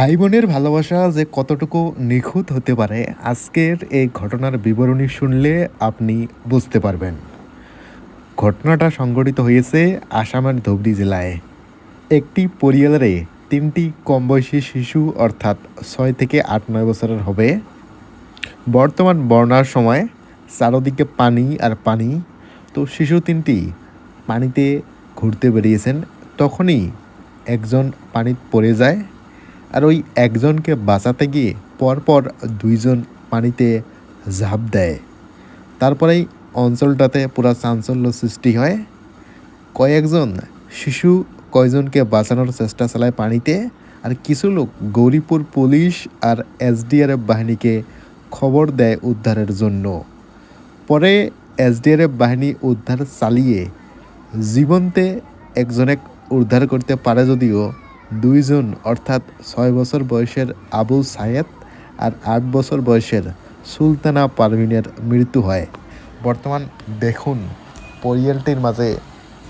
ভাই বোনের ভালোবাসা যে কতটুকু নিখুঁত হতে পারে, আজকের এই ঘটনার বিবরণী শুনলে আপনি বুঝতে পারবেন। ঘটনাটা সংঘটিত হয়েছে আসামের ধুবড়ি জেলায়। একটি পরিবারে তিনটি কম বয়সী শিশু, অর্থাৎ ছয় থেকে আট, নয় বছরের হবে। বর্তমান বর্ণার সময় চারদিকে পানি আর পানি, তো শিশু তিনটি পানিতে ঘুরতে বেরিয়েছেন। তখনই একজন পানিতে পড়ে যায় আর ওই একজনকে বাঁচাতে গিয়ে পরপর দুইজন পানিতে ঝাঁপ দেয়। তারপরেই অঞ্চলটাতে পুরা চাঞ্চল্য সৃষ্টি হয়। কয়েকজন শিশু কয়জনকে বাঁচানোর চেষ্টা চালায় পানিতে আর কিছু লোক গৌরীপুর পুলিশ আর এসডিআরএফ বাহিনীকে খবর দেয় উদ্ধারের জন্য। পরে এসডিআরএফ বাহিনী উদ্ধার চালিয়ে জীবন্তে একজনে উদ্ধার করতে পারে যদিও দুইজন, অর্থাৎ ছয় বছর বয়সের আবু সায়েদ আর আট বছর বয়সের সুলতানা পারভিনের মৃত্যু হয়। বর্তমান দেখুন পরিয়ালটির মাঝে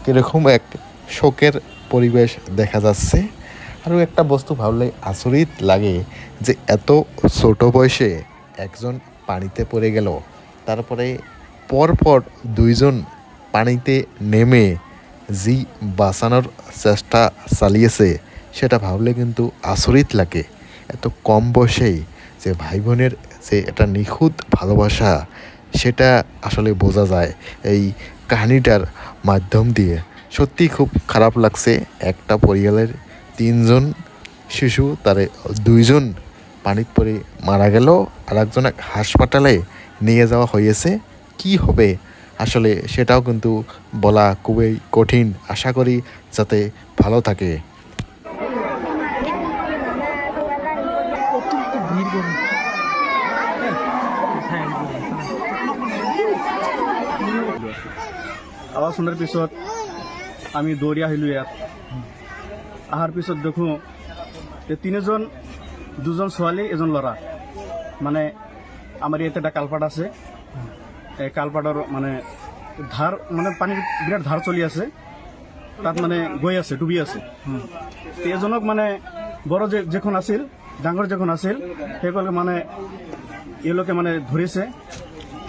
কীরকম এক শোকের পরিবেশ দেখা যাচ্ছে। আরও একটা বস্তু ভাবলে আচরিত লাগে যে এত ছোট বয়সে একজন পানিতে পড়ে গেল। তারপরে পরপর দুইজন পানিতে নেমে জি বাঁচানোর চেষ্টা চালিয়েছে। সেটা ভাবলে কিন্তু আচরিত লাগে। এত কম বয়সেই যে ভাই বোনের যে একটা নিখুঁত ভালোবাসা, সেটা আসলে বোঝা যায় এই কাহিনীটার মাধ্যম দিয়ে। সত্যি খুব খারাপ লাগছে একটা পরিবারের তিনজন শিশু, তারে দুইজন পানিত পড়ে মারা গেল আর একজন এক হাসপাতালে নিয়ে যাওয়া হয়েছে। কি হবে? আসলে সেটাও কিন্তু বলা খুবই কঠিন। আশা করি যাতে ভালো থাকে। হ্যাঁ আৱাজ শুনাৰ পিছত আমি দৌৰি আহিলোঁ ইয়াত। অহাৰ পিছত দেখোঁ তিনিজন দুজন ছোৱালী এজন ল'ৰা। মানে আমাৰ ইয়াতে এটা কালপাট আছে। এই কালপাটৰ মানে ধাৰ মানে পানী বিৰাট ধাৰ চলি আছে। তাত মানে গৈ আছে ডুবি আছে। এজনক মানে বড় যে যেখন আছিল ডাঙৰ যেখন আছিল সেইসকলে মানে এওঁলোকে মানে ধৰিছে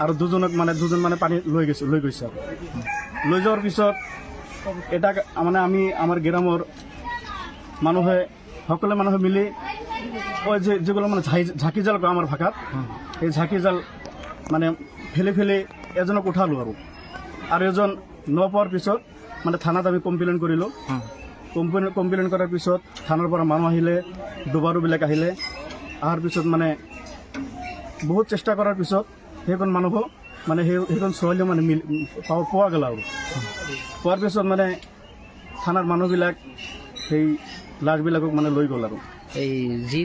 আৰু দুজনক মানে দুজন মানে পানী লৈ গৈছে লৈ গৈছে। লৈ যোৱাৰ পিছত এটা মানে আমি আমাৰ গ্ৰামৰ মানুহে, সকলো মানুহে মিলি ওই যে যেগুলো মানে ঝাঁকি জাল আমাৰ ভাষাত সেই ঝাঁকি জাল মানে ফেলে ফেলে এজনক উঠালোঁ আৰু। আৰু এজন ন পোৱাৰ পিছত মানে থানাত আমি কমপ্লেইন কৰিলোঁ। কমপ্লেইন কমপ্লেইন কৰাৰ পিছত থানাৰ পৰা মানুহ আহিলে, দুবাৰুবিলাক আহিলে। অহাৰ পিছত মানে বহুত চেষ্টা কৰাৰ পিছত সেইখন মানুহক মানে সেই সেইখন ছোৱালীও মানে মিল পাব- পোৱা গ'ল আৰু। পোৱাৰ পিছত মানে থানাৰ মানুহবিলাক সেই লাজবিলাকক মানে লৈ গ'ল আৰু। এই যি